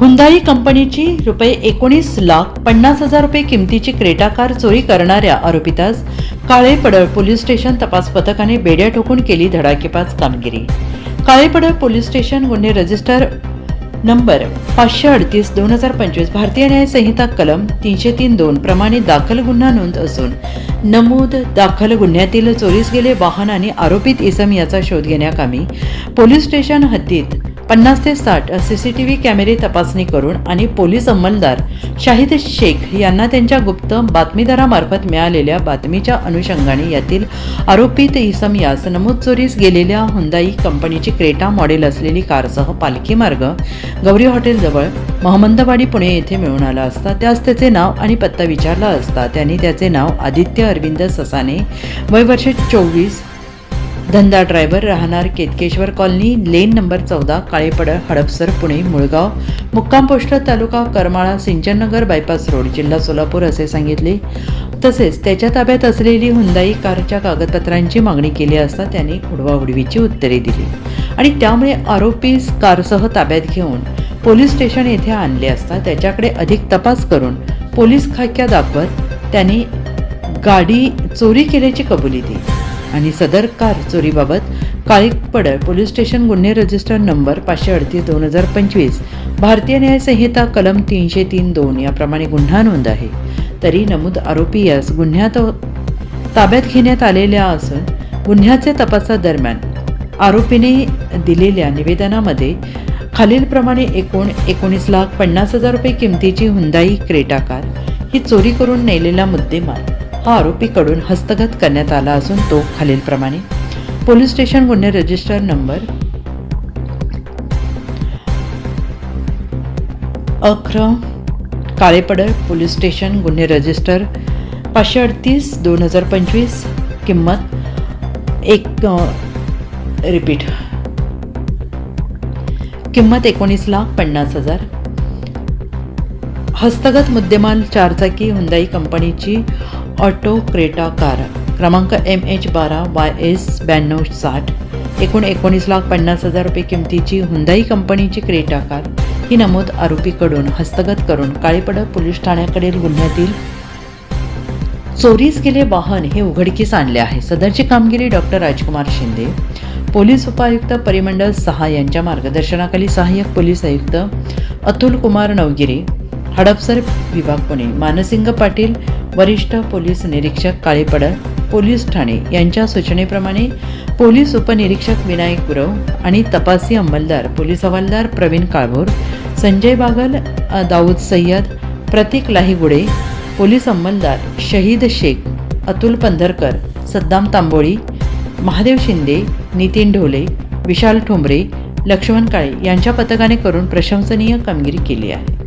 Hyundai कंपनीची रुपये एकोणीस लाख पन्नास हजार रुपये किमतीची क्रेटा कार चोरी करणाऱ्या आरोपितास काळेपडळ पोलीस स्टेशन तपास पथकाने बेड्या ठोकून केली धडाकेबाज कामगिरी. काळेपडळ पोलीस स्टेशन गुन्हे रजिस्टर नंबर पाचशे अडतीस दोन हजार पंचवीस भारतीय न्यायसंहिता कलम तीनशे तीन दोन प्रमाणे दाखल गुन्हा नोंद असून नमूद दाखल गुन्ह्यातील चोरीस गेले वाहन आणि आरोपित इसम याचा शोध घेण्याकामी पोलीस स्टेशन हद्दीत पन्नास ते साठ सी सी टी व्ही कॅमेरे तपासणी करून आणि पोलीस अंमलदार शाहिद शेख यांना त्यांच्या गुप्त बातमीदारामार्फत मिळालेल्या बातमीच्या अनुषंगाने यातील आरोपित इसम यास नमूद चोरीस गेलेल्या हुंदाई कंपनीची क्रेटा मॉडेल असलेली कारसह पालखी मार्ग गौरी हॉटेलजवळ महमंदवाडी पुणे येथे मिळून आला असता त्यास त्याचे नाव आणि पत्ता विचारला असता त्यांनी त्याचे नाव आदित्य अरविंद ससाने वय वर्ष चोवीस धंदा ड्रायव्हर राहणार केतकेश्वर कॉलनी लेन नंबर चौदा काळेपडळ हडपसर पुणे मुळगाव. मुक्काम पोस्ट तालुका करमाळा सिंचननगर बायपास रोड जिल्हा सोलापूर असे सांगितले. तसेच त्याच्या ताब्यात असलेली हुंदाई कारच्या कागदपत्रांची मागणी केली असता त्याने उडवाउडवीची उत्तरे दिली. आणि त्यामुळे आरोपीस कारसह ताब्यात घेऊन पोलीस स्टेशन येथे आणले असता त्याच्याकडे अधिक तपास करून पोलीस खाक्या दाखवत त्याने गाडी चोरी केल्याची कबुली दिली. आणि सदर कार चोरीबाबत काळीपडळ पोलीस स्टेशन गुन्हे रजिस्टर नंबर पाचशे अडतीस दोन हजार पंचवीस भारतीय न्यायसंहिता कलम तीनशे तीन दोन याप्रमाणे गुन्हा नोंद आहे. तरी नमूद आरोपी यास गुन्ह्यात ताब्यात घेण्यात आलेल्या असून गुन्ह्याच्या तपासादरम्यान आरोपीने दिलेल्या निवेदनामध्ये खालीलप्रमाणे एकूण एकोणीस लाख पन्नास हजार रुपये किमतीची हुंदाई क्रेटा कार ही चोरी करून नेलेला मुद्देमाल हा आरोपीकडून हस्तगत करण्यात आला असून तो खालीलप्रमाणे. पोलीस स्टेशन गुन्हे रजिस्टर नंबर अकरा काळेपडळ पोलीस स्टेशन गुन्हे रजिस्टर पाचशे अडतीस दोन हजार पंचवीस किंमत एक रिपीट. किंमत एकोणीस लाख पन्नास हजार. हस्तगत मुद्देमाल चारचाकी हुंदाई कंपनीची ऑटो क्रेटा कार क्रमांक एम एच बारा वाय एस ब्याण्णव साठ. एकूण एकोणीस लाख पन्नास हजार रुपये किमतीची हुंदाई कंपनीची क्रेटा कार ही नमूद आरोपीकडून हस्तगत करून काळीपडक पोलीस ठाण्याकडील गुन्ह्यातील चोरीस गेले वाहन हे उघडकीस आणले आहे. सदरची कामगिरी डॉक्टर राजकुमार शिंदे पोलीस उपायुक्त परिमंडळ सहा यांच्या मार्गदर्शनाखाली सहाय्यक पोलीस आयुक्त अतुल कुमार नवगिरे हडपसर विभाग पुणे मानसिंग पाटील वरिष्ठ पोलीस निरीक्षक काळेपडळ पोलीस ठाणे यांच्या सूचनेप्रमाणे पोलीस उपनिरीक्षक विनायक गुरव आणि तपासी अंमलदार पोलीस हवालदार प्रवीण काळभोर संजय बागल दाऊद सय्यद प्रतीक लाहीगुडे पोलीस अंमलदार शहीद शेख अतुल पंधरकर सद्दाम तांबोळी महादेव शिंदे नितीन ढोले विशाल ठोंबरे लक्ष्मण काळे यांच्या पथकाने करून प्रशंसनीय कामगिरी केली आहे.